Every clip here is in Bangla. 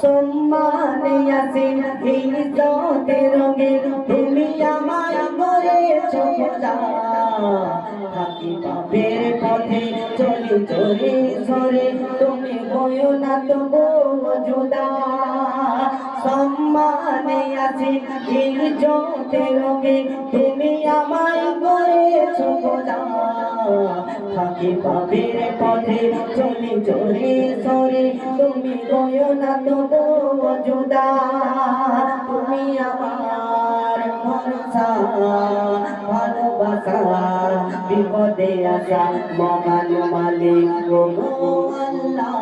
সম্মানে আছে ইজ্জতের রঙে তুমি আমার করেছ খোদা থাকি পাপের পথে চলি চলি সরে তুমি বয় না তো জুদা সম্মানে আছে ইজ্জতের রঙে তুমি আমায় করেছ খোদা। থাকি পাপের পথে চলি চলি সরে তুমি বয় না তো জুদা তুমি আমার বিপদে আসা মহান মালিক আল্লাহ।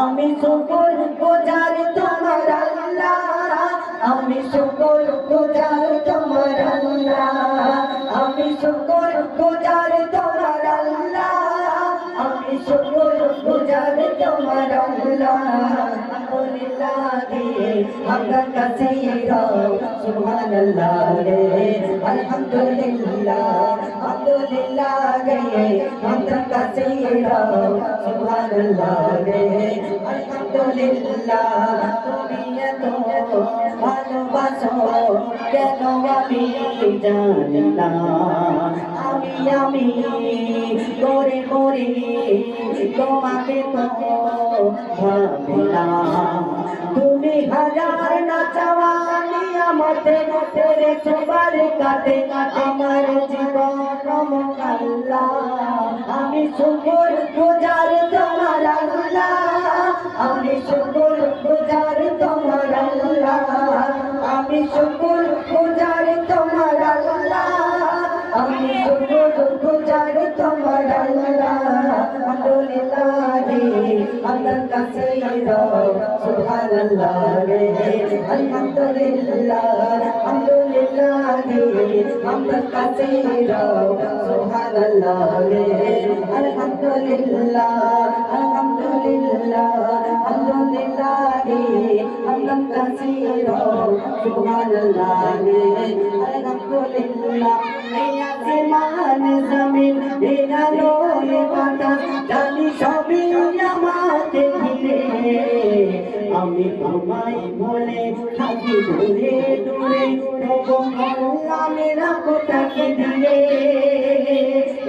আমি শুকর গুজার তোমার আল্লাহ, আমি শুকর গুজার তোমার আল্লাহ। আমি শুকর গুজার তোমার আল্লাহ, আমি শুকর গুজার তোমার আল্লাহ আলহামদুলিল্লাহ আমরা কাছে সুবহানাল্লাহ রে আলহামদুলিল্লাহ আলহামদুলিল্লাহ রে আমরা কাছে সুবহানাল্লাহ রে তুমি আমি আমি আমি তো ভাবি তুমি হাজার না চাওয়ানি আমাতে তেরে চোবার কাটে আমার জীবন আল্লাহ আমি শুকুর ஜாடித்தம் வடல்லா அல்ஹம்துலில்லாஹி அந்தன் கசையோ சுப்ஹானல்லாஹி அல்ஹம்துலில்லாஹ் அல்ஹம்துலில்லாஹ் আলহামদুলিল্লাহ আলহামদুলিল্লাহ আমার কাছে সুবহানাল্লাহ রে আলহামদুলিল্লাহ আলহামদুলিল্লাহ আলহামদুলিল্লাহ আমার কাছে সুবহানাল্লাহ রে আলহামদুলিল্লাহ এই আসমান জমিন এই আলো এই বাতাস জানি সবই আমাকে ঘিরে আমি তোমায় বলে থাকি দূরে দূরে, তবু আল্লাহ রাখো তাকে দিয়ে।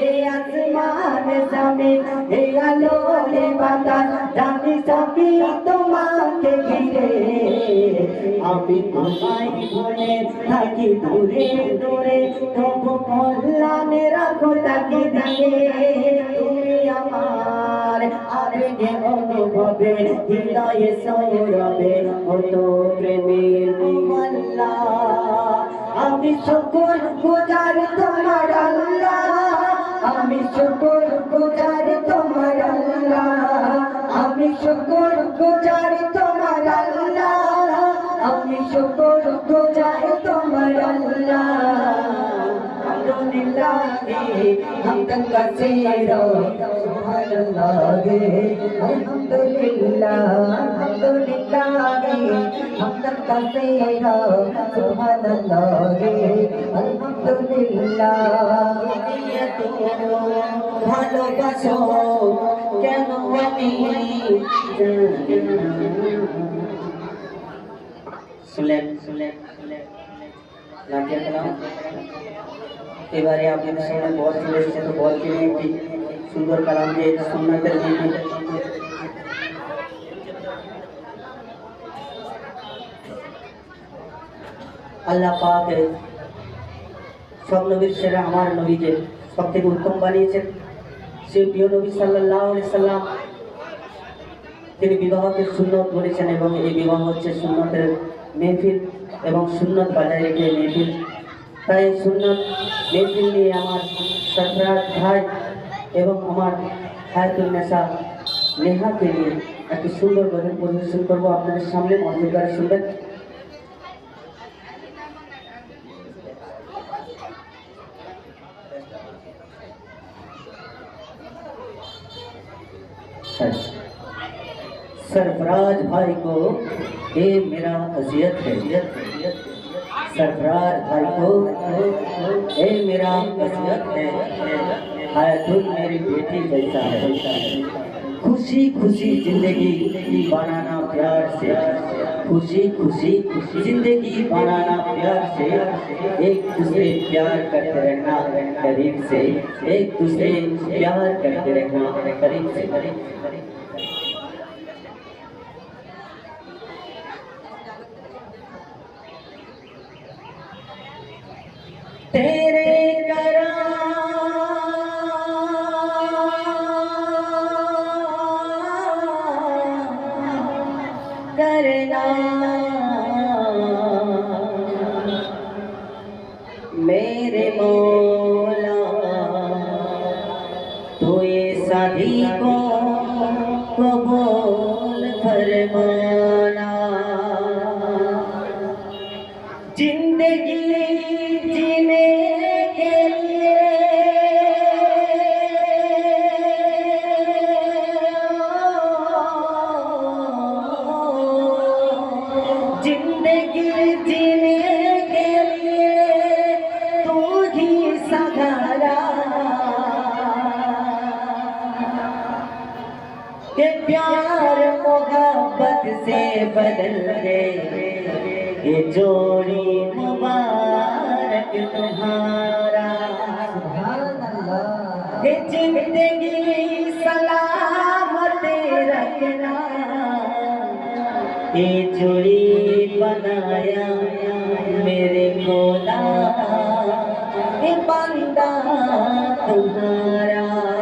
এই আসমান জমিন এই আলো বাতাস, জানি সবই তোমাকে ঘিরে। আমি তোমায় বলে থাকি দূরে দূরে, তবু কল্যাণে রাখো তাকে দিয়ে। আমার আবেগে অনুভবে, হৃদয়ে সৌরভে হতো প্রেমের মোল্লা আমি শুকুর গুজার তোমার আল্লাহ, আমি শুকুর গুজার তোমার আমি শুকুর গুজার তোমার আমি শুকুর গুজার তোমার আল্লাহ। lillahi hamdan kaseera subhanallahi alhamdulillah এবারে আপনাদের সামনে বল চলে এসেছে, তো বলকে নিয়ে একটি সুন্দর কালাম দিয়ে সুন্নাতের নিয়ে আল্লাহ পাকের সব নবীর সেরা আমার নবীকে সব থেকে উত্তম বানিয়েছেন। সে প্রিয় নবী সাল্লাহ সাল্লাম, তিনি বিবাহকে সুন্নত বলেছেন এবং এই বিবাহ হচ্ছে সুন্নতের মেহফিল এবং সুন্নত বাজায় রেখে মেহফিল তাই সুন্নত মেহফিল নিয়ে আমার সরফরাজ ভাই এবং আমার হায়াতুল নেশা নেহাকে নিয়ে একটি সুন্দর গজল পরিবেশন করবো আপনাদের সামনে মন্দির শুনবেন सर सरफराज भाई को ये मेरा अजियत है सरफराज भाई को ये मेरा अजियत है। हायतुल मेरी बेटी जैसा है। खुशी खुशी ज़िंदगी बनाना प्यार से। खुशी खुशी ज़िंदगी बनाना प्यार से। एक दूसरे प्यार करते रहना करीब से। एक दूसरे प्यार करते रहना करीब से। तेरे करा करना। मेरे मौला तो ये शादी को प्यार मोहब्बत से बदल गए। ये जोड़ी मुबारक तुम्हारा। ज़िंदगी सलामत रखना। ये जोड़ी बनाया मेरे ये बंदा तुम्हारा।